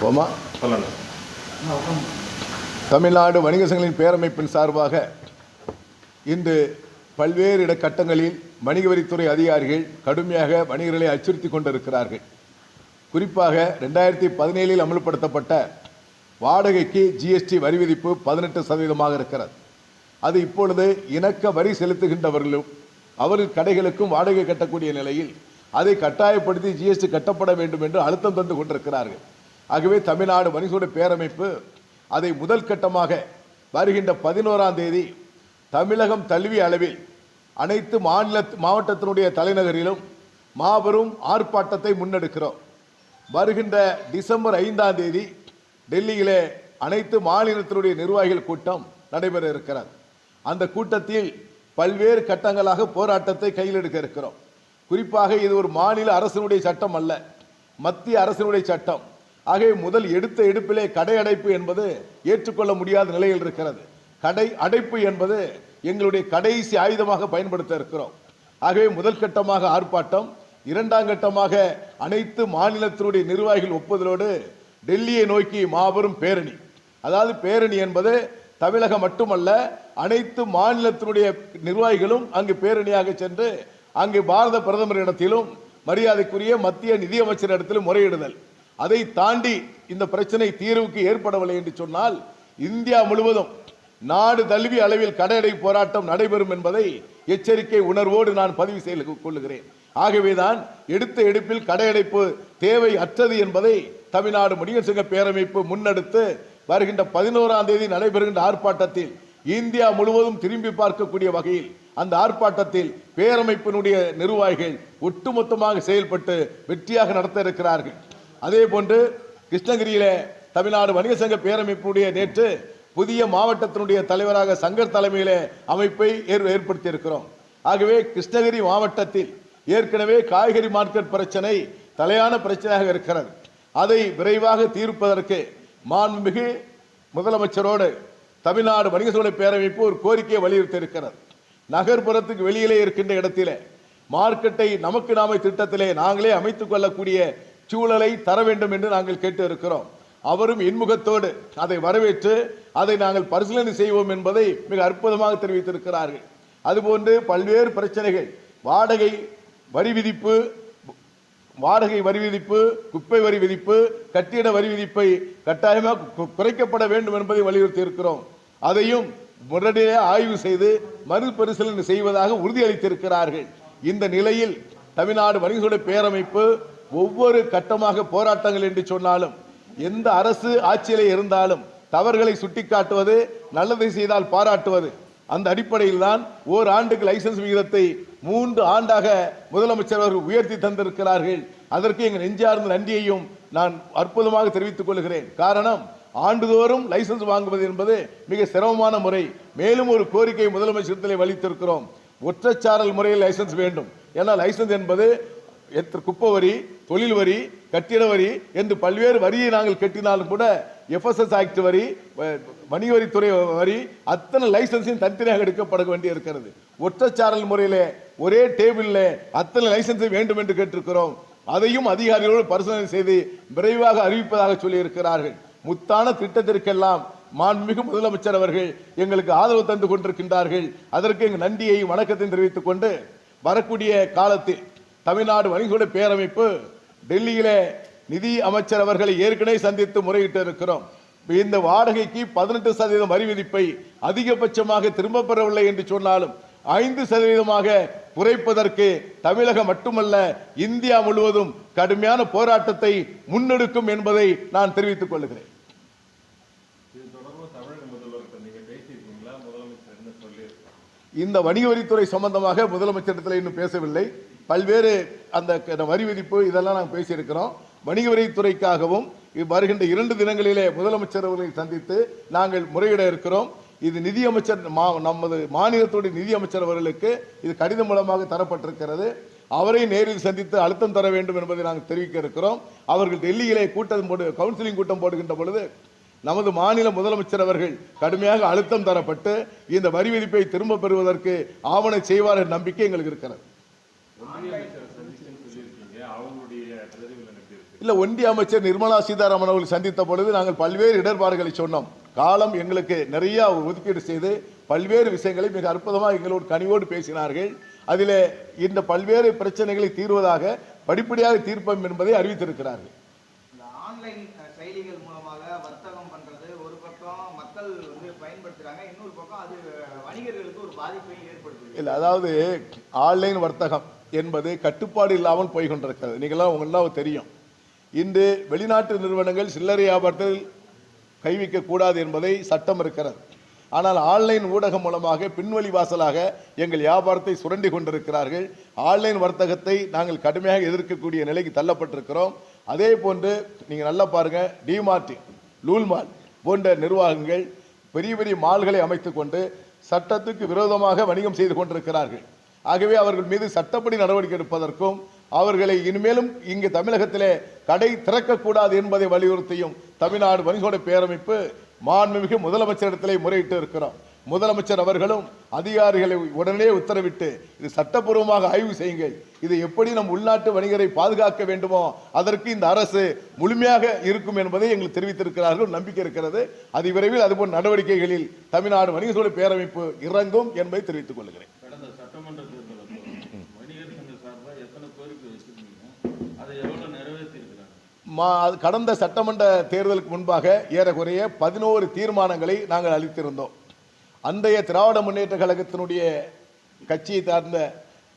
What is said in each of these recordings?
போமா சொல்லணும் தமிழ்நாடு வணிக சங்கங்களின் பேரமைப்பின் சார்பாக இன்று பல்வேறு இடக்கட்டங்களில் வணிக வரித்துறை அதிகாரிகள் கடுமையாக வணிகர்களை அச்சுறுத்தி கொண்டிருக்கிறார்கள். குறிப்பாக ரெண்டாயிரத்தி பதினேழில் அமல்படுத்தப்பட்ட வாடகைக்கு ஜிஎஸ்டி வரி விதிப்பு பதினெட்டு சதவீதமாக இருக்கிறது. அது இப்பொழுது இணக்க வரி செலுத்துகின்றவர்களும் அவர்கள் கடைகளுக்கும் வாடகை கட்டக்கூடிய நிலையில் அதை கட்டாயப்படுத்தி ஜிஎஸ்டி கட்டப்பட வேண்டும் என்று அழுத்தம் தந்து கொண்டிருக்கிறார்கள். ஆகவே தமிழ்நாடு வணிகோட பேரமைப்பு அதை முதல் கட்டமாக வருகின்ற பதினோராம் தேதி தமிழகம் தழுவிய அளவில் அனைத்து மாநில மாவட்டத்தினுடைய தலைநகரிலும் மாபெரும் ஆர்ப்பாட்டத்தை முன்னெடுக்கிறோம். வருகின்ற டிசம்பர் ஐந்தாம் தேதி டெல்லியிலே அனைத்து மாநிலத்தினுடைய நிர்வாகிகள் கூட்டம் நடைபெற இருக்கிறது. அந்த கூட்டத்தில் பல்வேறு கட்டங்களாக போராட்டத்தை கையில் எடுக்க இருக்கிறோம். குறிப்பாக இது ஒரு மாநில அரசினுடைய சட்டம் அல்ல மத்திய அரசினுடைய சட்டம். ஆகவே முதல் எடுத்த எடுப்பிலே கடை அடைப்பு என்பது ஏற்றுக்கொள்ள முடியாத நிலையில் இருக்கிறது. கடை அடைப்பு என்பது எங்களுடைய கடைசி ஆயுதமாக பயன்படுத்த இருக்கிறோம். ஆகவே முதல் கட்டமாக ஆர்ப்பாட்டம் இரண்டாம் கட்டமாக அனைத்து மாநிலத்தினுடைய நிர்வாகிகள் ஒப்புதலோடு டெல்லியை நோக்கி மாபெரும் பேரணி. அதாவது பேரணி என்பது தமிழகம் மட்டுமல்ல அனைத்து மாநிலத்தினுடைய நிர்வாகிகளும் அங்கு பேரணியாக சென்று அங்கு பாரத பிரதமரிடத்திலும் மரியாதைக்குரிய மத்திய நிதியமைச்சர் இடத்திலும் முறையிடுதல். அதை தாண்டி இந்த பிரச்சனை தீர்வுக்கு ஏற்படவில்லை என்று சொன்னால் இந்தியா முழுவதும் நாடு தழுவிய அளவில் கடையடை போராட்டம் நடைபெறும் என்பதை எச்சரிக்கை உணர்வோடு நான் பதிவு செய்து கொள்ளுகிறேன். ஆகவேதான் எடுத்த எடுப்பில் கடையடைப்பு தேவை அற்றது என்பதை தமிழ்நாடு முடிவு சங்க பேரமைப்பு முன்னெடுத்து வருகின்ற பதினோராம் தேதி நடைபெறுகின்ற ஆர்ப்பாட்டத்தில் இந்தியா முழுவதும் திரும்பி பார்க்கக்கூடிய வகையில் அந்த ஆர்ப்பாட்டத்தில் பேரமைப்பினுடைய நிர்வாகிகள் ஒட்டுமொத்தமாக செயல்பட்டு வெற்றியாக நடத்த இருக்கிறார்கள். அதே போன்று கிருஷ்ணகிரியில தமிழ்நாடு வணிக சங்க பேரமைப்பினுடைய நேற்று புதிய மாவட்டத்தினுடைய தலைவராக சங்கர் தலைமையில அமைப்பை ஏற்படுத்தி இருக்கிறோம் ஆகவே கிருஷ்ணகிரி மாவட்டத்தில் ஏற்கனவே காய்கறி மார்க்கெட் பிரச்சனை தலையான பிரச்சனையாக இருக்கிறது. அதை விரைவாக தீர்ப்பதற்கு மாண்புமிகு முதலமைச்சரோடு தமிழ்நாடு வணிக சூழல் பேரமைப்பு ஒரு கோரிக்கையை வலியுறுத்தி இருக்கிறது நகர்ப்புறத்துக்கு வெளியிலே இருக்கின்ற இடத்திலே மார்க்கெட்டை நமக்கு நாமே திட்டத்திலே நாங்களே அமைத்துக் கொள்ளக்கூடிய சூழலை தர வேண்டும் என்று நாங்கள் கேட்டு இருக்கிறோம் அவரும் இன்முகத்தோடு அதை வரவேற்று அதை நாங்கள் பரிசீலனை செய்வோம் என்பதை மிக அற்புதமாக தெரிவித்திருக்கிறார்கள். அதுபோன்று பல்வேறு பிரச்சனைகள் வாடகை வரி விதிப்பு வாடகை வரி விதிப்பு குப்பை வரி விதிப்பு கட்டிட வரி விதிப்பை கட்டாயமாக குறைக்கப்பட வேண்டும் என்பதை வலியுறுத்தி இருக்கிறோம் அதையும் உடனடியாக ஆய்வு செய்து மறுபரிசீலனை செய்வதாக உறுதியளித்திருக்கிறார்கள். இந்த நிலையில் தமிழ்நாடு வணிகர்களுடைய பேரமைப்பு ஒவ்வொரு கட்டமாக போராட்டங்கள் என்று சொன்னாலும் எந்த அரசு ஆட்சியிலே இருந்தாலும் தவறுகளை சுட்டிக்காட்டுவது நல்லதை செய்தால் பாராட்டுவது அந்த அடிப்படையில் தான் ஓர் ஆண்டுக்கு லைசன்ஸ் விகிதத்தை மூன்று ஆண்டாக முதலமைச்சர் அவர்கள் உயர்த்தி தந்திருக்கிறார்கள். அதற்கு எங்கள் நெஞ்சார்ந்த நன்றியையும் நான் அற்புதமாக தெரிவித்துக் கொள்கிறேன். காரணம் ஆண்டுதோறும் லைசன்ஸ் வாங்குவது என்பது மிக சிரமமான முறை. மேலும் ஒரு கோரிக்கை முதலமைச்சரத்திலே வலித்திருக்கிறோம். ஒற்றைச்சாரல் முறையில் லைசன்ஸ் வேண்டும். ஏன்னா லைசன்ஸ் என்பது குப்பை வரி தொழில் வரி கட்டிட வரி என்று பல்வேறு வரியை நாங்கள் கட்டினாலும் கூட எஃப்எஸ்எஸ் ஆக்ட் வரி வ- வணிக வரித்துறை வரி அத்தனை லைசன்ஸையும் தனித்தனியாக எடுக்கப்பட வேண்டி இருக்கிறது ஒற்றச்சாரல் முறையில் ஒரே டேபிளில் அத்தனை லைசன்ஸை வேண்டும் என்று கேட்டிருக்கிறோம். அதையும் அதிகாரிகளோடு பரிசோதனை செய்து விரைவாக அறிவிப்பதாக சொல்லியிருக்கிறார்கள். முத்தான திட்டத்திற்கெல்லாம் மாண்புமிகு முதலமைச்சர் அவர்கள் எங்களுக்கு ஆதரவு தந்து கொண்டிருக்கின்றார்கள். அதற்கு எங்கள் நன்றியை வணக்கத்தையும் தெரிவித்துக் கொண்டு வரக்கூடிய காலத்தில் தமிழ்நாடு வணிகோட பேரமைப்பு டெல்லியிலே நிதி அமைச்சர் அவர்களை ஏற்கனவே சந்தித்து முறையிட்டு இருக்கிறோம். இந்த வாடகைக்கு பதினெட்டு சதவீதம் வரி விதிப்பை அதிகபட்சமாக திரும்ப பெறவில்லை என்று சொன்னாலும் ஐந்து சதவீதமாக குறைப்பதற்கு தமிழகம் மட்டுமல்ல இந்தியா முழுவதும் கடுமையான போராட்டத்தை முன்னெடுக்கும் என்பதை நான் தெரிவித்துக் கொள்கிறேன். இந்த வணிக வரித்துறை சம்பந்தமாக முதலமைச்சரிடத்தில் இன்னும் பேசவில்லை. பல்வேறு அந்த வரி விதிப்பு இதெல்லாம் நாங்கள் பேசியிருக்கிறோம். வணிக வரித்துறைக்காகவும் வருகின்ற இரண்டு தினங்களிலே முதலமைச்சர் அவர்களை சந்தித்து நாங்கள் முறையிட இருக்கிறோம். இது நிதியமைச்சர் மா நமது மாநிலத்துடைய நிதியமைச்சர் அவர்களுக்கு இது கடிதம் மூலமாக தரப்பட்டிருக்கிறது. அவரை நேரில் சந்தித்து அழுத்தம் தர வேண்டும் என்பதை நாங்கள் தெரிவிக்க இருக்கிறோம். அவர்கள் டெல்லியிலே கூட்டம் போடு கவுன்சிலிங் கூட்டம் போடுகின்ற பொழுது நமது மாநில முதலமைச்சர் அவர்கள் கடுமையாக அழுத்தம் தரப்பட்டு இந்த வரி விதிப்பை திரும்ப பெறுவதற்கு ஆவணம் செய்வார் என்ற நம்பிக்கை எங்களுக்கு இருக்கிறது. இல்ல ஒன்றிய அமைச்சர் நிர்மலா சீதாராமன் அவர்கள் சந்தித்த பொழுது நாங்கள் பல்வேறு இடர்பாடுகளை சொன்னோம். காலம் எங்களுக்கு நிறைய ஒதுக்கீடு செய்து பல்வேறு விஷயங்களை மிக அற்புதமாக எங்களோடு கனிவோடு பேசினார்கள். அதிலே இந்த பல்வேறு பிரச்சனைகளை தீர்வதாக படிப்படியாக தீர்ப்போம் என்பதை அறிவித்திருக்கிறார்கள். இந்த ஆன்லைன் அஹ், செயலிகள் மூலமாக வர்த்தகம் பண்றது ஒரு பக்கம் மக்கள் வந்து பயன்படுத்துறாங்க இன்னொரு பக்கம் அது அஹ், வணிகர்களுக்கு ஒரு பாதிப்பை ஏற்படுத்துது. இல்லை அதாவது ஆன்லைன் வர்த்தகம் என்பது கட்டுப்பாடு இல்லாமல் போய் கொண்டிருக்கிறது நீங்களாம் உங்களாம் தெரியும். இன்று வெளிநாட்டு நிறுவனங்கள் சில்லறை வியாபாரத்தில் கைவிக்க கூடாது என்பதை சட்டம் இருக்கிறது. ஆனால் ஆன்லைன் ஊடகம் மூலமாக பின்வழி வாசலாக எங்கள் வியாபாரத்தை சுரண்டி கொண்டிருக்கிறார்கள். ஆன்லைன் வர்த்தகத்தை நாங்கள் கடுமையாக எதிர்க்கக்கூடிய நிலைக்கு தள்ளப்பட்டிருக்கிறோம். அதே போன்று நீங்கள் நல்லா பாருங்கள் டிமார்ட் லூல்மால் போன்ற நிர்வாகங்கள் பெரிய பெரிய மால்களை அமைத்து கொண்டு சட்டத்துக்கு விரோதமாக வணிகம் செய்து கொண்டிருக்கிறார்கள். ஆகவே அவர்கள் மீது சட்டப்படி நடவடிக்கை எடுப்பதற்கும் அவர்களை இனிமேலும் இங்கு தமிழகத்திலே கடை திறக்கக்கூடாது என்பதை வலியுறுத்தியும் தமிழ்நாடு வணிகோட பேரமைப்பு மாண்புமிகு முதலமைச்சரிடத்திலே முறையிட்டு இருக்கிறோம். முதலமைச்சர் அவர்களும் அதிகாரிகளை உடனே உத்தரவிட்டு இது சட்டப்பூர்வமாக ஆய்வு செய்யுங்கள். இது எப்படி நம் உள்நாட்டு வணிகரை பாதுகாக்க வேண்டுமோ அதற்கு இந்த அரசு முழுமையாக இருக்கும் என்பதை எங்களுக்கு தெரிவித்திருக்கிறார்கள் நம்பிக்கை இருக்கிறது. அதிவிரைவில் அதுபோன்ற நடவடிக்கைகளில் தமிழ்நாடு வணிகசூழல் பேரமைப்பு இறங்கும் என்பதை தெரிவித்துக் கொள்கிறேன் கடந்த சட்டமன்ற தேர்தல் அப்போ வணிகர் சங்க சார்பா எத்தனை கோரிக்கை வச்சிருந்தீங்க அதை எவ்வளவு நிறைவேற்றி இருக்கிறாங்க மா அது கடந்த சட்டமன்ற தேர்தலுக்கு முன்பாக ஏறக்குறைய பதினோரு தீர்மானங்களை நாங்கள் அளித்திருந்தோம். அந்தைய திராவிட முன்னேற்ற கழகத்தினுடைய கட்சியை சார்ந்த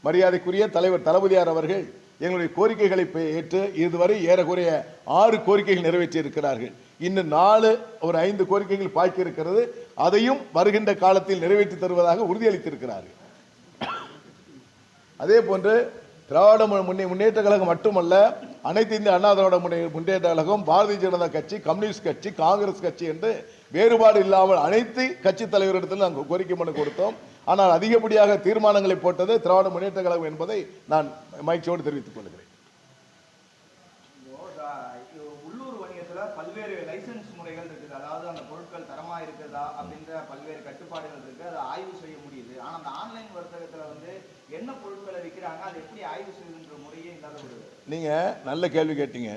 மரியாதைக்குரிய தலைவர் தளபதியார் அவர்கள் எங்களுடைய கோரிக்கைகளை ஏற்று இதுவரை ஏறக்குறைய ஆறு கோரிக்கைகள் நிறைவேற்றி இருக்கிறார்கள் இன்னும் நாலு ஒரு ஐந்து கோரிக்கைகள் பாக்கி இருக்கிறது அதையும் வருகின்ற காலத்தில் நிறைவேற்றி தருவதாக உறுதியளித்திருக்கிறார்கள். அதே போன்று திராவிட முன்னே முன்னேற்ற கழகம் மட்டுமல்ல அனைத்து இந்திய அண்ணா திராவிட முன்னே- முன்னேற்ற கழகம் பாரதிய ஜனதா கட்சி கம்யூனிஸ்ட் கட்சி காங்கிரஸ் கட்சி என்று வேறுபாடு இல்லாமல் அனைத்து கட்சி தலைவரிடத்தில் நாங்கள் கோரிக்கை மனு கொடுத்தோம். ஆனால் அதிகப்படியாக தீர்மானங்களை போட்டது திராவிட முன்னேற்ற கழகம் என்பதை நான் மகிழ்ச்சியோடு தெரிவித்துக் கொள்கிறேன் இப்போ, த- இது உள்ளூர் வணிகத்துல பல்வேறு லைசென்ஸ் முறைகள் இருக்குது அதாவது அந்த பொருட்கள் தரமா இருக்குதா அப்படின்ற பல்வேறு கட்டுப்பாடுகள் இருக்கு அதை ஆய்வு செய்ய முடியுது ஆனா அந்த ஆன்லைன் வர்த்தகத்துல வந்து என்ன பொருட்களை விற்கிறாங்க அதை எப்படி ஆய்வு செய்யுதுன்ற முறையே இல்லாத நீங்கள் நல்ல கேள்வி கேட்டீங்க.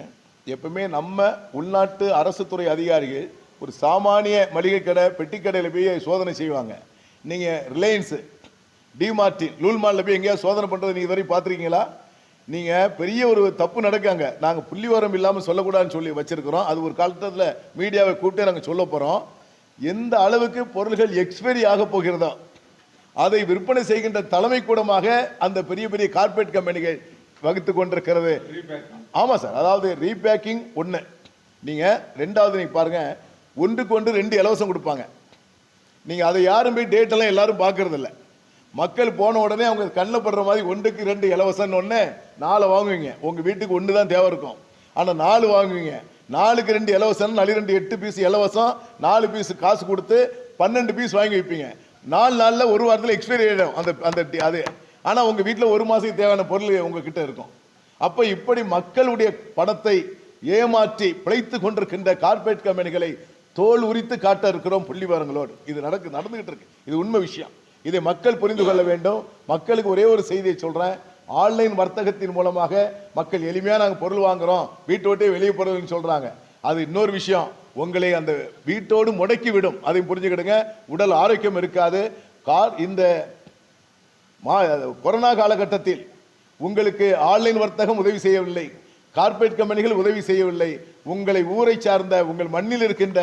எப்பவுமே நம்ம உள்நாட்டு அரசு துறை அதிகாரிகள் ஒரு சாமானிய மளிகை கடை பெட்டி கடையில் போய் சோதனை செய்வாங்க. நீங்கள் ரிலையன்ஸு டிமார்டின் லூல்மாலில் போய் எங்கேயாவது சோதனை பண்ணுறது நீங்கள் வரையும் பார்த்துருக்கீங்களா? நீங்கள் பெரிய ஒரு தப்பு நடக்காங்க. நாங்கள் புள்ளிவரம் இல்லாமல் சொல்லக்கூடாதுன்னு சொல்லி வச்சுருக்கிறோம். அது ஒரு காலத்தில் மீடியாவை கூப்பிட்டு நாங்கள் சொல்ல போகிறோம் எந்த அளவுக்கு பொருள்கள் எக்ஸ்பைரி ஆக போகிறதோ அதை விற்பனை செய்கின்ற தலைமை கூடமாக அந்த பெரிய பெரிய கார்பரேட் கம்பெனிகள் வகுத்து கொண்டிருக்கிறது. ஆமாம் சார். அதாவது ரீபேக்கிங் ஒன்று நீங்கள் ரெண்டாவது நீங்கள் பாருங்கள் ஒன்றுக்கு ஒன்று ரெண்டு இலவசம் கொடுப்பாங்க. நீங்கள் அதை யாரும் போய் டேட்டெல்லாம் எல்லாரும் பார்க்கறது மக்கள் போன உடனே அவங்க கண்ணில் படுற மாதிரி ஒன்றுக்கு ரெண்டு இலவசம்னு ஒன்று நாலு வாங்குவீங்க. உங்கள் வீட்டுக்கு ஒன்று தான் தேவை இருக்கும். ஆனால் நாலு வாங்குவீங்க. நாலுக்கு ரெண்டு இலவசம் நாலு ரெண்டு எட்டு பீஸ் இலவசம் நாலு பீஸ் காசு கொடுத்து பன்னெண்டு பீஸ் வாங்கி வைப்பீங்க. நாலு நாளில் ஒரு வாரத்தில் எக்ஸ்பைரி ஆகிடும் அந்த அந்த அது ஆனால் உங்கள் வீட்டில் ஒரு மாதத்துக்கு தேவையான பொருள் உங்ககிட்ட இருக்கும். அப்போ இப்படி மக்களுடைய பணத்தை ஏமாற்றி பிழைத்து கொண்டிருக்கின்ற கார்ப்பரேட் கம்பெனிகளை தோல் உரித்து காட்ட இருக்கிறோம் புள்ளிவாரங்களோடு. இது நடக்கு நடந்துகிட்டு இருக்கு. இது உண்மை விஷயம். இதை மக்கள் புரிந்து கொள்ள வேண்டும். மக்களுக்கு ஒரே ஒரு செய்தியை சொல்கிறேன் ஆன்லைன் வர்த்தகத்தின் மூலமாக மக்கள் எளிமையாக நாங்கள் பொருள் வாங்குகிறோம் வீட்டை விட்டே வெளியே பொருள்னு சொல்கிறாங்க அது இன்னொரு விஷயம். உங்களை அந்த வீட்டோடு முடக்கி விடும். அதை புரிஞ்சுக்கிடுங்க. உடல் ஆரோக்கியம் இருக்காது. கார் இந்த மா கொரோனா காலகட்டத்தில் உங்களுக்கு ஆன்லைன் வர்த்தகம் உதவி செய்யவில்லை. கார்ப்பரேட் கம்பெனிகள் உதவி செய்யவில்லை. உங்களை ஊரை சார்ந்த உங்கள் மண்ணில் இருக்கின்ற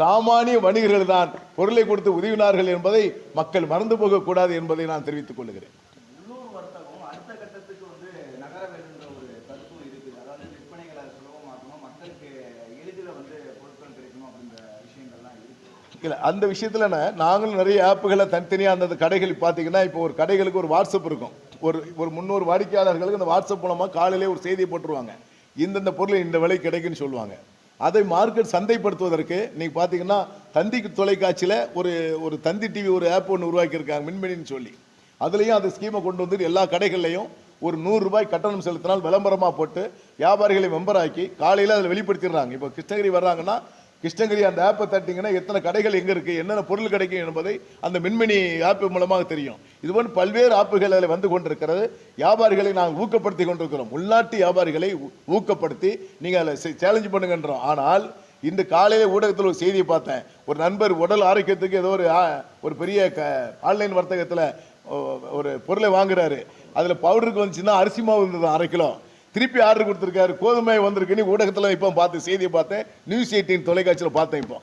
சாமானிய வணிகர்கள் தான் பொருளை கொடுத்து உதவினார்கள் என்பதை மக்கள் மறந்து போகக்கூடாது என்பதை நான் தெரிவித்துக் கொள்கிறேன் உள்ளூர் வர்த்தகம் அடுத்த கட்டத்துக்கு வந்து நகர வேண்டுன்ற ஒரு கருத்தும் இருக்குது அதாவது விற்பனைகளை சுலபமாக்கணும் மக்களுக்கு எளிதில் வந்து பொருட்கள் கிடைக்கணும் அப்படின்ற விஷயங்கள்லாம் இருக்கு இல்லை அந்த விஷயத்தில் நாங்களும் நிறைய ஆப்புகளை தனித்தனியாக அந்தந்த கடைகள் பார்த்தீங்கன்னா இப்போ ஒரு கடைகளுக்கு ஒரு வாட்ஸ்அப் இருக்கும். ஒரு ஒரு முந்நூறு வாடிக்கையாளர்களுக்கு அந்த வாட்ஸ்அப் மூலமாக காலையிலே ஒரு செய்தியை போட்டுருவாங்க. இந்தந்த பொருள் இந்த விலை கிடைக்குன்னு சொல்லுவாங்க. அதை மார்க்கெட் சந்தைப்படுத்துவதற்கு நீங்கள் பார்த்தீங்கன்னா தந்தி தொலைக்காட்சியில் ஒரு ஒரு தந்தி டிவி ஒரு ஆப் ஒன்று உருவாக்கியிருக்காங்க மின்மினின்னு சொல்லி. அதுலேயும் அந்த ஸ்கீமை கொண்டு வந்து எல்லா கடைகள்லையும் ஒரு நூறுரூபாய் கட்டணம் செலுத்தினால் விளம்பரமாக போட்டு வியாபாரிகளை மெம்பர் ஆக்கி காலையில் அதில் வெளிப்படுத்திடுறாங்க. இப்போ கிருஷ்ணகிரி வர்றாங்கன்னா கிருஷ்ணகிரி அந்த ஆப்பை தட்டிங்கன்னா எத்தனை கடைகள் எங்கே இருக்குது என்னென்ன பொருள் கிடைக்கும் என்பதை அந்த மின்மினி ஆப் மூலமாக தெரியும். இதுபோல் பல்வேறு ஆப்புகள் அதில் வந்து கொண்டிருக்கிறது. வியாபாரிகளை நாங்கள் ஊக்கப்படுத்தி கொண்டிருக்கிறோம். உள்நாட்டு வியாபாரிகளை ஊக்கப்படுத்தி நீங்கள் அதில் சேலஞ்சு பண்ணுங்கன்றோம். ஆனால் இந்த காலையில் ஊடகத்தில் ஒரு செய்தியை பார்த்தேன். ஒரு நண்பர் உடல் ஆரோக்கியத்துக்கு ஏதோ ஒரு ஒரு பெரிய க ஆன்லைன் வர்த்தகத்தில் ஒரு பொருளை வாங்குறாரு. அதில் பவுடருக்கு வந்துச்சுன்னா அரிசி மாவு இருந்தது அரை கிலோ. திருப்பி ஆர்டர் கொடுத்துருக்காரு. கோதுமை வந்திருக்குன்னு ஊடகத்தில் இப்போ பார்த்து செய்தியை பார்த்தேன் நியூஸ் எயிட்டின் தொலைக்காட்சியில் பார்த்தேன் இப்போ.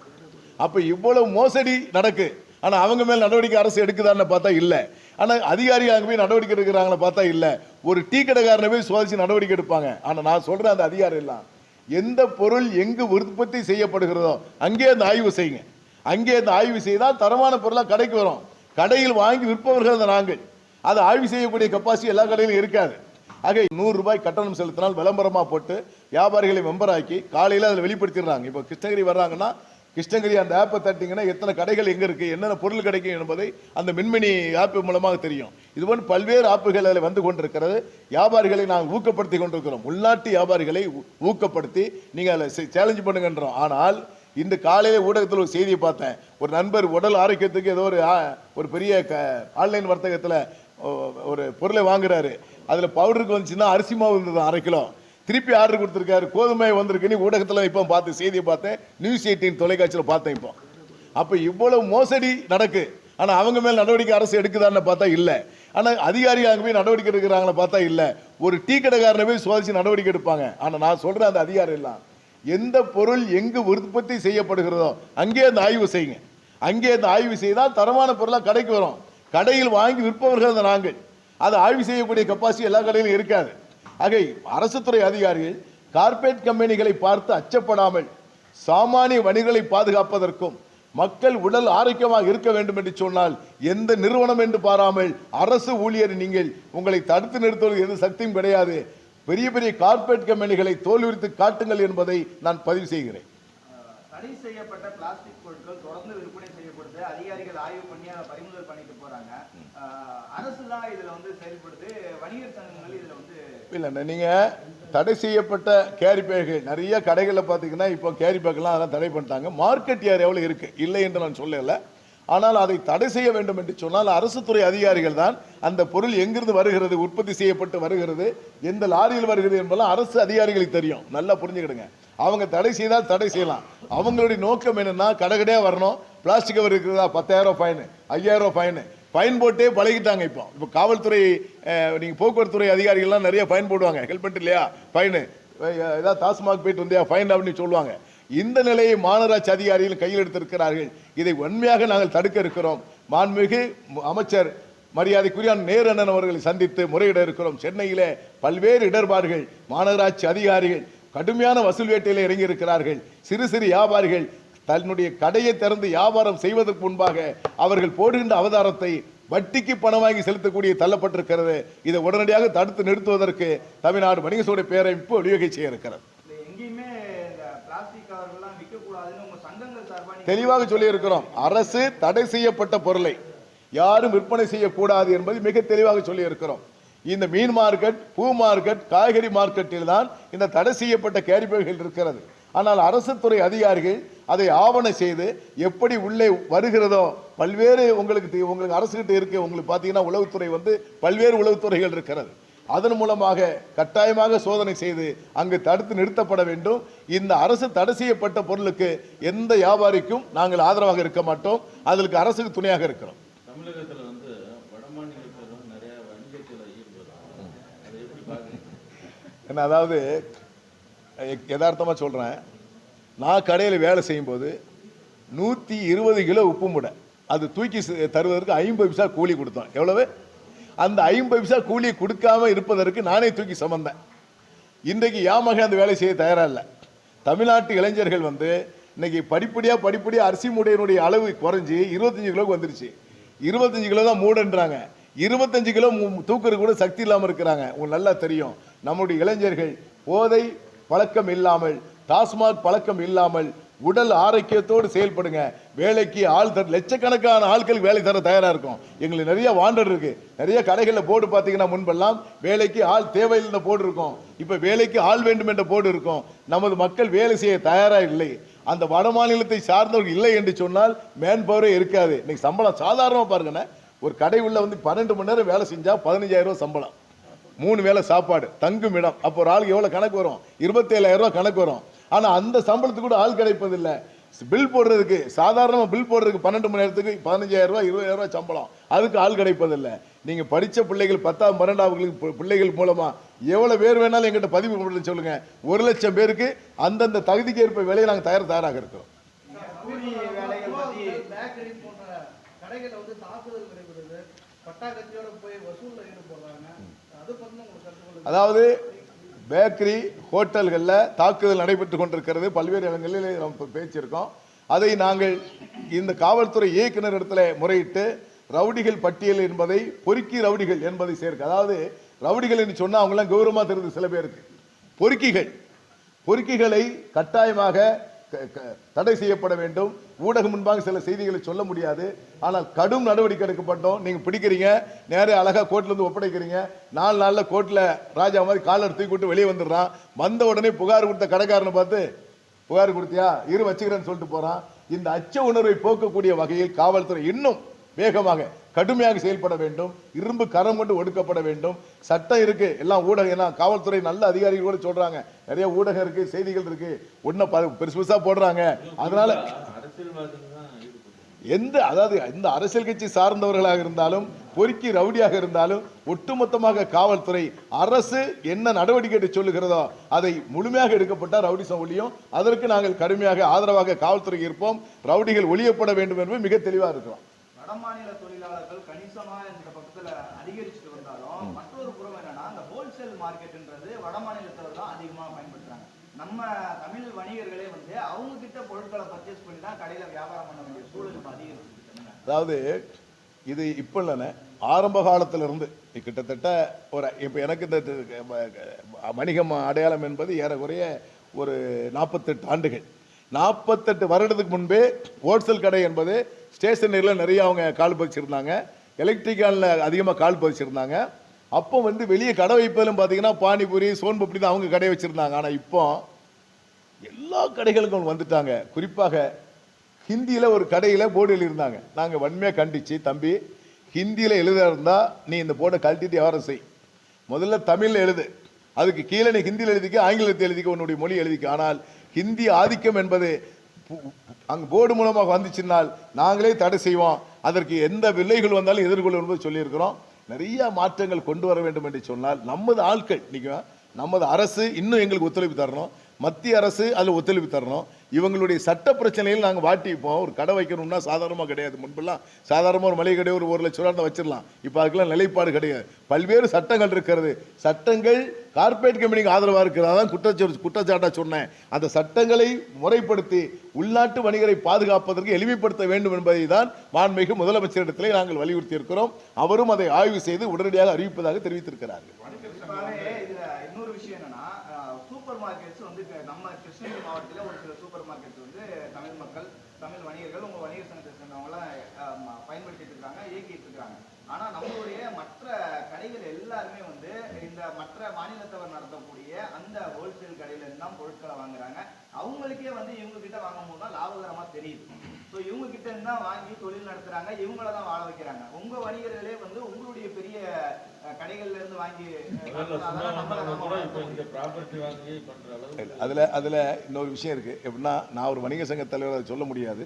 அப்போ இவ்வளவு மோசடி நடக்கு. ஆனால் அவங்க மேல் நடவடிக்கை அரசு எடுக்குதான்னு பார்த்தா இல்லை. ஆனால் அதிகாரிகள் அங்கே போய் நடவடிக்கை எடுக்கிறாங்கன்னு பார்த்தா இல்லை. ஒரு டீ கடைக்காரனை போய் சோதிச்சு நடவடிக்கை எடுப்பாங்க. ஆனால் நான் சொல்கிறேன் அந்த அதிகாரி எல்லாம். எந்த பொருள் எங்கு உற்பத்தி செய்யப்படுகிறதோ அங்கே அந்த ஆய்வு செய்யுங்க. அங்கே அந்த ஆய்வு செய்தால் தரமான பொருளாக கடைக்கு வரும். கடையில் வாங்கி விற்பவர்கள் அந்த நாங்கள். அதை ஆய்வு செய்யக்கூடிய கெப்பாசிட்டி எல்லா கடையிலும் இருக்காது. ஆக நூறு ரூபாய் கட்டணம் செலுத்தினால் விளம்பரமாக போட்டு வியாபாரிகளை மெம்பராக்கி காலையில் அதில் வெளிப்படுத்திடுறாங்க. இப்போ கிருஷ்ணகிரி வர்றாங்கன்னா கிருஷ்ணகிரி அந்த ஆப்பை தட்டிங்கன்னா எத்தனை கடைகள் எங்கே இருக்குது என்னென்ன பொருள் கிடைக்கும் என்பதை அந்த மின்மினி ஆப் மூலமாக தெரியும். இதுபோல் பல்வேறு ஆப்புகள் அதில் வந்து கொண்டிருக்கிறது. வியாபாரிகளை நாங்கள் ஊக்கப்படுத்தி கொண்டிருக்கிறோம். உள்நாட்டு வியாபாரிகளை ஊக்கப்படுத்தி நீங்கள் அதில் சேலஞ்சு பண்ணுங்கன்றோம். ஆனால் இந்த காலையில் ஊடகத்தில் ஒரு செய்தியை பார்த்தேன். ஒரு நண்பர் உடல் ஆரோக்கியத்துக்கு ஏதோ ஒரு ஒரு பெரிய க ஆன்லைன் வர்த்தகத்தில் ஒரு பொருளை வாங்குறாரு. அதில் பவுடருக்கு வந்துச்சுன்னா அரிசி மாவு இருந்தது அரை கிலோ. திருப்பி ஆர்டர் கொடுத்துருக்காரு கோதுமை வந்திருக்குன்னு ஊடகத்தில் இப்போ பார்த்து செய்தியை பார்த்தேன். நியூஸ் எயிட்டின் தொலைக்காட்சியில் பார்த்தேன் இப்போ. அப்போ இவ்வளவு மோசடி நடக்கு. ஆனால் அவங்க மேல் நடவடிக்கை அரசு எடுக்குதான்னு பார்த்தா இல்லை. ஆனால் அதிகாரி அங்கே போய் நடவடிக்கை எடுக்கிறாங்களே பார்த்தா இல்லை. ஒரு டீ கடைக்காரனை போய் சோதிச்சு நடவடிக்கை எடுப்பாங்க. ஆனால் நான் சொல்கிறேன் அந்த அதிகாரம் எல்லாம் எந்த பொருள் எங்கு உற்பத்தி செய்யப்படுகிறதோ அங்கே அந்த ஆய்வு செய்யுங்க. அங்கே அந்த ஆய்வு செய்தால் தரமான பொருளாக கடைக்கு வரும். கடையில் வாங்கி விற்பவர்கள் அந்த நாங்கள். அதை ஆய்வு செய்யக்கூடிய கெப்பாசிட்டி எல்லா கடையிலும் இருக்காது. ஆக அரசு துறை அதிகாரிகள் கார்ப்பரேட் கம்பெனிகளை பார்த்து அச்சப்படாமல் சாமானிய வணிகர்களை பாதுகாப்பதற்கும் மக்கள் உடல் ஆரோக்கியமாக இருக்க வேண்டும் என்று சொன்னால் எந்த நிறுவனம் என்று பாராமல் அரசு ஊழியர் நீங்கள் உங்களை தடுத்து நிறுத்துவது எந்த சக்தியும் கிடையாது. பெரிய பெரிய கார்ப்பரேட் கம்பெனிகளை தோல்வித்து காட்டுங்கள் என்பதை நான் பதிவு செய்கிறேன். தடை செய்யப்பட்ட பிளாஸ்டிக் பொருட்கள் தொடர்ந்து விற்பனை செய்யப்படுது. அதிகாரிகள் ஆய்வு பண்ணி பறிமுதல் பண்ணிட்டு போறாங்க. அரசு தான் இதுல வந்து செயல்படுது வணிகர் சங்கங்கள் இதுல வந்து இல்லைண்ணே நீங்கள் தடை செய்யப்பட்ட கேரி பேக்குகள் நிறைய கடைகளில் பார்த்தீங்கன்னா இப்போ கேரி பேக்கெல்லாம் அதெல்லாம் தடை பண்ணிட்டாங்க. மார்க்கெட் ஏரியாவில் இருக்குது இல்லை என்று நான் சொல்லலை. ஆனால் அதை தடை செய்ய வேண்டும் என்று சொன்னால் அரசு துறை அதிகாரிகள் தான் அந்த பொருள் எங்கிருந்து வருகிறது உற்பத்தி செய்யப்பட்டு வருகிறது எந்த லாரியில் வருகிறது என்பதெல்லாம் அரசு அதிகாரிகளுக்கு தெரியும். நல்லா புரிஞ்சுக்கிடுங்க. அவங்க தடை செய்தால் தடை செய்யலாம். அவங்களுடைய நோக்கம் என்னென்னா கடைக்கடையாக வரணும். பிளாஸ்டிக் கவர் இருக்கிறதா? பத்தாயிரம் ஃபைனு ஐயாயிரம் ஃபைனு ஃபைன் போட்டே பழகிட்டாங்க இப்போ. இப்போ காவல்துறை நீங்கள் போக்குவரத்துறை அதிகாரிகள்லாம் நிறைய ஃபைன் போடுவாங்க. ஹெல்மெட் இல்லையா? ஃபைனு. ஏதாவது டாஸ்மாக் போயிட்டு வந்தியா? ஃபைன் அப்படின்னு சொல்லுவாங்க. இந்த நிலையை மாநகராட்சி அதிகாரிகள் கையில் எடுத்திருக்கிறார்கள். இதை உண்மையாக நாங்கள் தடுக்க இருக்கிறோம். மாண்புமிகு அமைச்சர் மரியாதைக்குரிய நேரு அண்ணன் அவர்களை சந்தித்து முறையிட இருக்கிறோம். சென்னையில் பல்வேறு இடர்பாடுகள் மாநகராட்சி அதிகாரிகள் கடுமையான வசூல் வேட்டையில் இறங்கி இருக்கிறார்கள் சிறு சிறு வியாபாரிகள் தன்னுடைய கடையை திறந்து வியாபாரம் செய்வதற்கு முன்பாக அவர்கள் போடுகின்ற அவதாரத்தை வட்டிக்கு பணம் வாங்கி செலுத்தக்கூடிய தள்ளப்பட்டிருக்கிறது. இதை உடனடியாக தடுத்து நிறுத்துவதற்கு தமிழ்நாடு வணிக சூழல் பேரமைப்பு வழிவகை செய்ய இருக்கிறது. தெளிவாக சொல்லியிருக்கிறோம். அரசு தடை செய்யப்பட்ட பொருளை யாரும் விற்பனை செய்யக்கூடாது என்பதை மிக தெளிவாக சொல்லியிருக்கிறோம். இந்த மீன் மார்க்கெட் பூ மார்க்கெட் காய்கறி மார்க்கெட்டில் தான் இந்த தடை செய்யப்பட்ட கேரிபேர்கள் இருக்கிறது. ஆனால் அரசு துறை அதிகாரிகள் அதை ஆவண செய்து எப்படி உள்ளே வருகிறதோ பல்வேறு உங்களுக்கு உங்களுக்கு அரசுகிட்ட இருக்கு உங்களுக்கு பார்த்தீங்கன்னா உளவுத்துறை வந்து பல்வேறு உளவுத்துறைகள் இருக்கிறது. அதன் மூலமாக கட்டாயமாக சோதனை செய்து அங்கு தடுத்து நிறுத்தப்பட வேண்டும். இந்த அரசு தடை செய்யப்பட்ட பொருளுக்கு எந்த வியாபாரிக்கும் நாங்கள் ஆதரவாக இருக்க மாட்டோம். அதற்கு அரசுக்கு துணையாக இருக்கிறோம். தமிழகத்துல வந்து வடமாநிலத்திலும் நிறைய வணிகத்தில் என்ன அதாவது யதார்த்தமாக சொல்கிறேன் நான் கடையில் வேலை செய்யும்போது நூற்றி இருபது கிலோ உப்பு முடை. அது தூக்கி தருவதற்கு ஐம்பது பைசா கூலி கொடுத்தோம். எவ்வளவு? அந்த ஐம்பது பைசா கூலி கொடுக்காம இருப்பதற்கு நானே தூக்கி சுமந்தேன். இன்றைக்கு யாமக அந்த வேலை செய்ய தயாராக இல்லை. தமிழ்நாட்டு இளைஞர்கள் வந்து இன்னைக்கு படிப்படியாக படிப்படியாக அரிசி மூடையினுடைய அளவு குறைஞ்சி இருபத்தஞ்சி கிலோக்கு வந்துருச்சு. இருபத்தஞ்சி கிலோ தான் மூடுன்றாங்க. இருபத்தஞ்சு கிலோ தூக்குறது கூட சக்தி இல்லாமல் இருக்கிறாங்க. உங்களுக்கு நல்லா தெரியும். நம்முடைய இளைஞர்கள் போதை பழக்கம் இல்லாமல் டாஸ்மாக் பழக்கம் இல்லாமல் உடல் ஆரோக்கியத்தோடு செயல்படுங்க. வேலைக்கு ஆள் தர லட்சக்கணக்கான ஆட்களுக்கு வேலை தர தயாராக இருக்கும். எங்களுக்கு நிறைய வாண்டர் இருக்கு. நிறைய கடைகளில் போர்டு பார்த்தீங்கன்னா முன்பெல்லாம் வேலைக்கு ஆள் தேவையில்லை போர்டு இருக்கும். இப்போ வேலைக்கு ஆள் வேண்டும் என்ற போர்டு இருக்கும். நமது மக்கள் வேலை செய்ய தயாராக இல்லை. அந்த வட மாநிலத்தை சார்ந்தவர்கள் இல்லை என்று சொன்னால் மேன் பவரே இருக்காது. இன்னைக்கு சம்பளம் சாதாரணமாக பாருங்கண்ணே. ஒரு கடை உள்ள வந்து பன்னெண்டு மணி நேரம் வேலை செஞ்சால் பதினஞ்சாயிரம் ரூபா சம்பளம். மூணு வேளை சாப்பாடு தங்கும் இடம். அப்போ ஒரு ஆளுக்கு எவ்வளோ கணக்கு வரும்? இருபத்தேழாயிரம் ரூபா கணக்கு வரும். ஆனால் அந்த சம்பளத்துக்கு கூட ஆள் கிடைப்பதில்லை. பில் போடுறதுக்கு சாதாரணமாக பில் போடுறதுக்கு பன்னெண்டு மணி நேரத்துக்கு பதினஞ்சாயிரம் ரூபா இருபதாயிரம் ரூபா சம்பளம். அதுக்கு ஆள் கிடைப்பதில்லை. நீங்கள் படித்த பிள்ளைகள் பத்தாம் பன்னெண்டாவது பிள்ளைகள் மூலமாக எவ்வளோ பேர் வேணாலும் எங்கிட்ட பதிவு பண்ணுறது சொல்லுங்கள் ஒரு லட்சம் பேருக்கு அந்தந்த தகுதிக்கு ஏற்ப வேலையை நாங்கள் தயார் தயாராக இருக்கிறோம். கூலி வந்து தாக்குதல் நடைபெறுது. பட்டாக்கத்தியோட போய் வசூல் ஈடுபடுறாங்க அது பத்தி உங்களுக்கு கருத்துக்கள் அதாவது பேக்கரி ஹோட்டல்களில் தாக்குதல் நடைபெற்று கொண்டிருக்கிறது. பல்வேறு இடங்களில் நாம் பேச்சிருக்கோம் அதை நாங்கள் இந்த காவல்துறை இயக்குனர் இடத்துல முறையிட்டு ரவுடிகள் பட்டியல் என்பதை பொறுக்கி ரவுடிகள் என்பதை சேர்க்க அதாவது ரவுடிகள் என்று சொன்னால் அவங்களாம் கௌரவமாக தெரிஞ்சு சில பேருக்கு. பொறுக்கிகள். பொறுக்கிகளை கட்டாயமாக தடை செய்யப்பட வேண்டும். ஊடகம் முன்பாக சில செய்திகளை சொல்ல முடியாது. ஆனால் கடும் நடவடிக்கை எடுக்கப்பட்டோம். நீங்க பிடிக்கிறீங்க. நேரே அழகா கோர்ட்ல இருந்து ஒப்படைக்கிறீங்க. நாலு நாள்ல கோர்ட்ல ராஜா மாதிரி காலர் தூக்கி விட்டு வெளியே வந்துடுறான். வந்த உடனே புகார் கொடுத்த கடைக்காரனை பார்த்து புகார் கொடுத்தியா? இரு வச்சுக்கிறேன்னு சொல்லிட்டு போறான். இந்த அச்ச உணர்வை போக்கக்கூடிய வகையில் காவல்துறை இன்னும் வேகமாக கடுமையாக செயல்பட வேண்டும். இரும்பு கரம் கொண்டு ஒடுக்கப்பட வேண்டும். சட்டம் இருக்கு. எல்லாம் ஊடகம் எல்லாம் காவல்துறை நல்ல அதிகாரிகள் கூட சொல்றாங்க. நிறைய ஊடகம் இருக்கு செய்திகள் இருக்கு. ஒன்னும் பெருசு பெருசா போடுறாங்க. அதனால எந்த அதாவது இந்த அரசியல் கட்சி சார்ந்தவர்களாக இருந்தாலும் பொறுக்கி ரவுடியாக இருந்தாலும் ஒட்டுமொத்தமாக காவல்துறை அரசு என்ன நடவடிக்கை எடுத்து சொல்லுகிறதோ அதை முழுமையாக எடுக்கப்பட்டால் ரவுடிசம் ஒழியும். அதற்கு நாங்கள் கடுமையாக ஆதரவாக காவல்துறை இருப்போம். ரவுடிகள் ஒழியப்பட வேண்டும் என்பது மிக தெளிவாக இருக்கிறோம் வடமாநில தொழிலாளர்கள் கணிசமா இந்த பக்கத்துல அதிகரிச்சுட்டு வந்தாலும் மற்றொரு புறம் என்னன்னா இந்த ஹோல்சேல் மார்க்கெட்ன்றது வடமாநிலத்துல தான் அதிகமா பயன்படுத்துறாங்க. நம்ம தமிழ் வணிகர்களே வந்து அவங்க கிட்ட பொருட்களை பர்ச்சேஸ் பண்ணி தான் கடையில வியாபாரம் பண்ண வேண்டிய சூழல் இப்ப அதிகரிச்சிருக்கு அதாவது இது இப்போ இல்லைண்ணே ஆரம்ப காலத்துல இருந்து கிட்டத்தட்ட ஒரு இப்போ எனக்கு இந்த வணிகம் அடையாளம் என்பது ஏறக்குறைய ஒரு நாற்பத்தெட்டு ஆண்டுகள். நாற்பத்தெட்டு வருடத்துக்கு முன்பே ஹோல்சேல் கடை என்பது ஸ்டேஷனரியில் நிறைய அவங்க கால் பதிச்சிருந்தாங்க. எலக்ட்ரிக்கலில் அதிகமாக கால் பதிச்சிருந்தாங்க. அப்போ வந்து வெளியே கடை வைப்பதிலும் பார்த்தீங்கன்னா பானிபூரி சோன் பப்படி தான் அவங்க கடை வச்சுருந்தாங்க. ஆனால் இப்போ எல்லா கடைகளுக்கும் வந்துட்டாங்க. குறிப்பாக ஹிந்தியில் ஒரு கடையில் போர்டு எழுதியிருந்தாங்க. நாங்கள் வன்மையாக கண்டிச்சு தம்பி ஹிந்தியில் எழுத இருந்தால் நீ இந்த போர்டை கழட்டிட்டு வியாபாரம் செய். முதல்ல தமிழில் எழுது. அதுக்கு கீழே நீ ஹிந்தியில் எழுதிக்க ஆங்கிலத்தில் எழுதிக்க உன்னுடைய மொழி எழுதிக்க. ஆனால் ஹிந்தி ஆதிக்கம் என்பது அங்கு போர்டு மூலமாக வந்துச்சுன்னால் நாங்களே தடை செய்வோம். அதற்கு எந்த வில்லைகள் வந்தாலும் எதிர்கொள்ளும் என்பது சொல்லியிருக்கிறோம். நிறைய மாற்றங்கள் கொண்டு வர வேண்டும் என்று சொன்னால் நமது ஆட்கள் இன்னைக்கு நமது அரசு இன்னும் எங்களுக்கு ஒத்துழைப்பு தரணும். மத்திய அரசு அதில் ஒத்துழைப்பு தரணும். இவங்களுடைய சட்ட பிரச்சனையில் நாங்கள் வாட்டிப்போம் ஒரு கடை வைக்கணும்னா சாதாரணமாக கிடையாது. முன்பெல்லாம் சாதாரணமாக ஒரு மளிகை கடை ஒரு ஒரு லட்ச ரூபா வச்சிடலாம். இப்போ அதுக்கெல்லாம் நிலைப்பாடு கிடையாது. பல்வேறு சட்டங்கள் இருக்கிறது. சட்டங்கள் கார்ப்பரேட் கம்பெனிக்கு ஆதரவாக இருக்கிறதா. தான் குற்றச்சாட்டு குற்றச்சாட்டாக சொன்னேன். அந்த சட்டங்களை முறைப்படுத்தி உள்நாட்டு வணிகரை பாதுகாப்பதற்கு எளிமைப்படுத்த வேண்டும் என்பதை தான் மாண்புமிகு முதலமைச்சரிடத்திலே நாங்கள் வலியுறுத்தி இருக்கிறோம் அவரும் அதை ஆய்வு செய்து உடனடியாக அறிவிப்பதாக தெரிவித்திருக்கிறார்கள் குறிப்பாகவே இதுல இன்னொரு விஷயம் என்னன்னா சூப்பர் மார்க்கெட்ஸ் வந்து க- நம்ம கிருஷ்ணகிரி மாவட்டத்துல ஒரு சில சூப்பர் மார்க்கெட்ஸ் வந்து தமிழ் மக்கள் தமிழ் வணிகர்கள் உங்க வணிகர் சங்கத்தை சேர்ந்தவங்களாம் அஹ், ம- பயன்படுத்திட்டு இருக்காங்க இயக்கிட்டு இருக்காங்க ஆனா நம்மளுடைய மற்ற கடைகள் எல்லாருமே வந்து இந்த மற்ற மாநிலத்தவர் நடத்தக்கூடிய அந்த ஹோல்சேல் கடையில இருந்து தான் பொருட்களை வாங்குறாங்க அவங்களுக்கே வந்து இவங்க கிட்ட வாங்கும் போது தான் லாபகரமா தெரியுது ஸோ இவங்க கிட்ட இருந்து தான் வாங்கி தொழில் நடத்துறாங்க இவங்கள தான் வாழ வைக்கிறாங்க. உங்க வணிகர்களே வந்து உங்களுடைய பெரிய கடைகள்ல இருந்து வாங்கி அதில் அதில் இன்னொரு விஷயம் இருக்குது எப்படின்னா நான் ஒரு வணிக சங்க தலைவர் அதை சொல்ல முடியாது.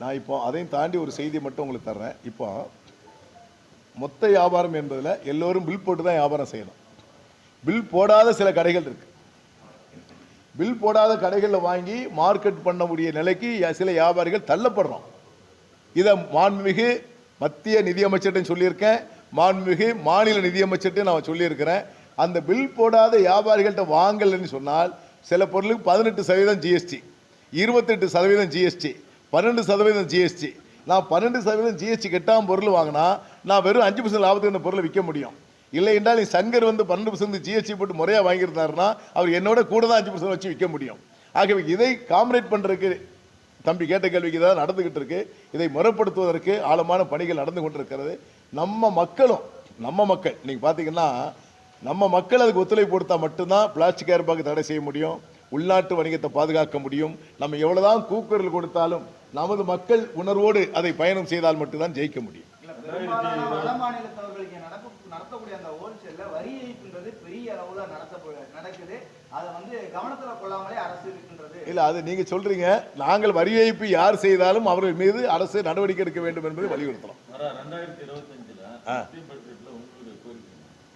நான் இப்போ அதையும் தாண்டி ஒரு செய்தி மட்டும் உங்களுக்கு தர்றேன். இப்போ மொத்த வியாபாரம் என்பதில் எல்லோரும் பில் போட்டு தான் வியாபாரம் செய்யணும். பில் போடாத சில கடைகள் இருக்கு. பில் போடாத கடைகளில் வாங்கி மார்க்கெட் பண்ண முடிய நிலைக்கு சில வியாபாரிகள் தள்ளப்படுறோம். இதை மாண்புமிகு மத்திய நிதியமைச்சர்கிட்ட சொல்லியிருக்கேன். மாண்புமிகு மாநில நிதியமைச்சர்கிட்ட நான் சொல்லியிருக்கிறேன். அந்த பில் போடாத வியாபாரிகள்கிட்ட வாங்கலைன்னு சொன்னால் சில பொருளுக்கு பதினெட்டு சதவீதம் ஜிஎஸ்டி இருபத்தெட்டு சதவீதம் ஜிஎஸ்டி பன்னெண்டு சதவீதம் ஜிஎஸ்டி நான் பன்னெண்டு சதவீதம் ஜிஎஸ்டி கட்டாம பொருள் வாங்கினா நான் வெறும் அஞ்சு பர்சன்ட் லாபத்துக்கு இந்த பொருளை விற்க முடியும். இல்லை என்றால் நீ சங்கர் வந்து பன்னெண்டு பர்சன்ட் ஜிஎஸ்டி போட்டு முறையாக வாங்கியிருந்தாருன்னா அவர் என்னோட கூட தான் அஞ்சு பர்சன்ட் வச்சு விற்க முடியும். ஆகவே இதை காமரேட் பண்ணுறதுக்கு தம்பி கேட்ட கேள்விக்கு தான் நடந்துகிட்டு இருக்கு இதை முறைப்படுத்துவதற்கு ஆழமான பணிகள் நடந்து கொண்டிருக்கிறது. நம்ம மக்களும் நம்ம மக்கள் நீங்க பாத்தீங்கன்னா நம்ம மக்கள் அதுக்கு ஒத்துழைப்பு கொடுத்தா மட்டும்தான் பிளாஸ்டிக் ஏர்பாக் தடை செய்ய முடியும் உள்நாட்டு வணிகத்தை பாதுகாக்க முடியும். நம்ம எவ்வளவுதான் கூக்குரல் கொடுத்தாலும் நமது மக்கள் உணர்வோடு அதை பயணம் செய்தால் மட்டும்தான் ஜெயிக்க முடியும். நடத்தக்கூடிய அந்த ஹோல்சேல்ல வரி ஏய்ப்புன்றது பெரிய அளவுல நடத்த நடக்குது. அதை வந்து கவனத்துல கொள்ளாமலே அரசு இல்ல அது நீங்க சொல்றீங்க. நாங்கள் வரி ஏய்ப்பு யார் செய்தாலும் அவர்கள் மீது அரசு நடவடிக்கை எடுக்க வேண்டும் என்பதை வலியுறுத்தலாம்.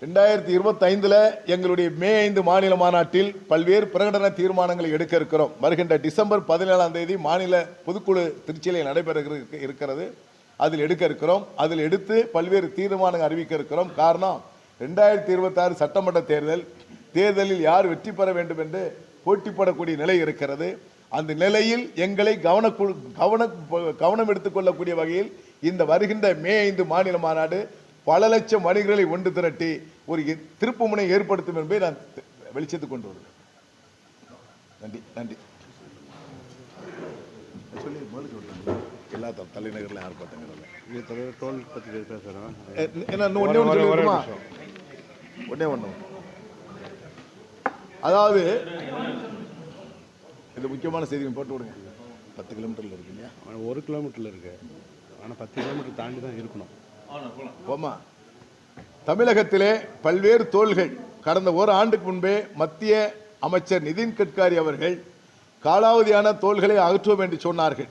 ரெண்டாயிரத்தி இருபத்தைந்துல எங்களுடைய மே ஐந்து மாநில மாநாட்டில் பல்வேறு பிரகடன தீர்மானங்களை எடுக்க இருக்கிறோம். வருகின்ற டிசம்பர் பதினேழாம் தேதி மாநில பொதுக்குழு திருச்சியில் நடைபெற இருக்கு- இருக்கிறது. அதில் எடுக்க இருக்கிறோம். அதில் எடுத்து பல்வேறு தீர்மானங்கள் அறிவிக்க இருக்கிறோம். காரணம் ரெண்டாயிரத்தி இருபத்தாறு சட்டமன்ற தேர்தல் தேர்தலில் யார் வெற்றி பெற வேண்டும் என்று போட்டிப்படக்கூடிய நிலை இருக்கிறது. அந்த நிலையில் எங்களை கவனக்குழு கவன கவனம் எடுத்துக்கொள்ளக்கூடிய வகையில் இந்த வருகின்ற மே ஐந்து மாநில மாநாடு பல லட்சம் வணிகர்களை ஒன்று திரட்டி ஒரு திருப்புமுனை ஏற்படுத்தும் என்பதை நான் வெளிச்சத்துக்கு கொண்டு வருகிறேன். நன்றி நன்றி. எல்லா தலைநகர்ல பேசுகிறோம் என்ன இன்னும் ஒண்ணே ஒன்று. அதாவது இது முக்கியமான செய்தி போட்டு விடுங்க. பத்து கிலோமீட்டர்ல இருக்கு இல்லையா ஒரு கிலோமீட்டரில் இருக்கு. ஆனால் பத்து கிலோமீட்டர் தாண்டி தான் இருக்கணும். போமா தமிழகத்திலே பல்வேறு தோள்கள் கடந்த ஒரு ஆண்டுக்கு முன்பே மத்திய அமைச்சர் நிதின் கட்காரி அவர்கள் காலாவதியான தோள்களை அகற்றுவோம் என்று சொன்னார்கள்.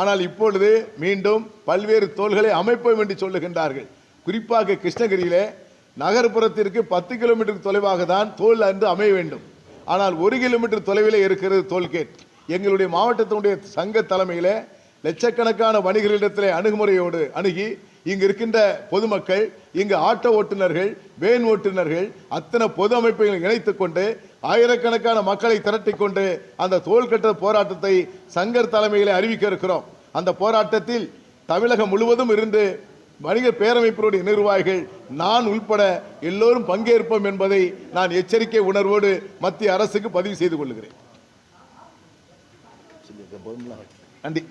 ஆனால் இப்பொழுது மீண்டும் பல்வேறு தோள்களை அமைப்போம் என்று சொல்லுகின்றார்கள். குறிப்பாக கிருஷ்ணகிரியிலே நகர்ப்புறத்திற்கு பத்து கிலோமீட்டர் தொலைவாக தான் தோல் அன்று அமைய வேண்டும். ஆனால் ஒரு கிலோமீட்டர் தொலைவிலே இருக்கிறது தோல்கேட் எங்களுடைய மாவட்டத்தினுடைய சங்க தலைமையில் லட்சக்கணக்கான வணிகர்களிடத்திலே அணுகுமுறையோடு அணுகி இங்கு இருக்கின்ற பொதுமக்கள் இங்கு ஆட்டோ ஓட்டுநர்கள் வேன் ஓட்டுநர்கள் அத்தனை பொது அமைப்புகளை இணைத்து கொண்டு ஆயிரக்கணக்கான மக்களை திரட்டிக்கொண்டு அந்த தோல் கட்ட போராட்டத்தை சங்கர் தலைமையிலே அறிவிக்க இருக்கிறோம். அந்த போராட்டத்தில் தமிழகம் முழுவதும் இருந்து வணிகர் பேரமைப்பினுடைய நிர்வாகிகள் நான் உள்பட எல்லோரும் பங்கேற்போம் என்பதை நான் எச்சரிக்கை உணர்வோடு மத்திய அரசுக்கு பதிவு செய்து கொள்கிறேன். நன்றி.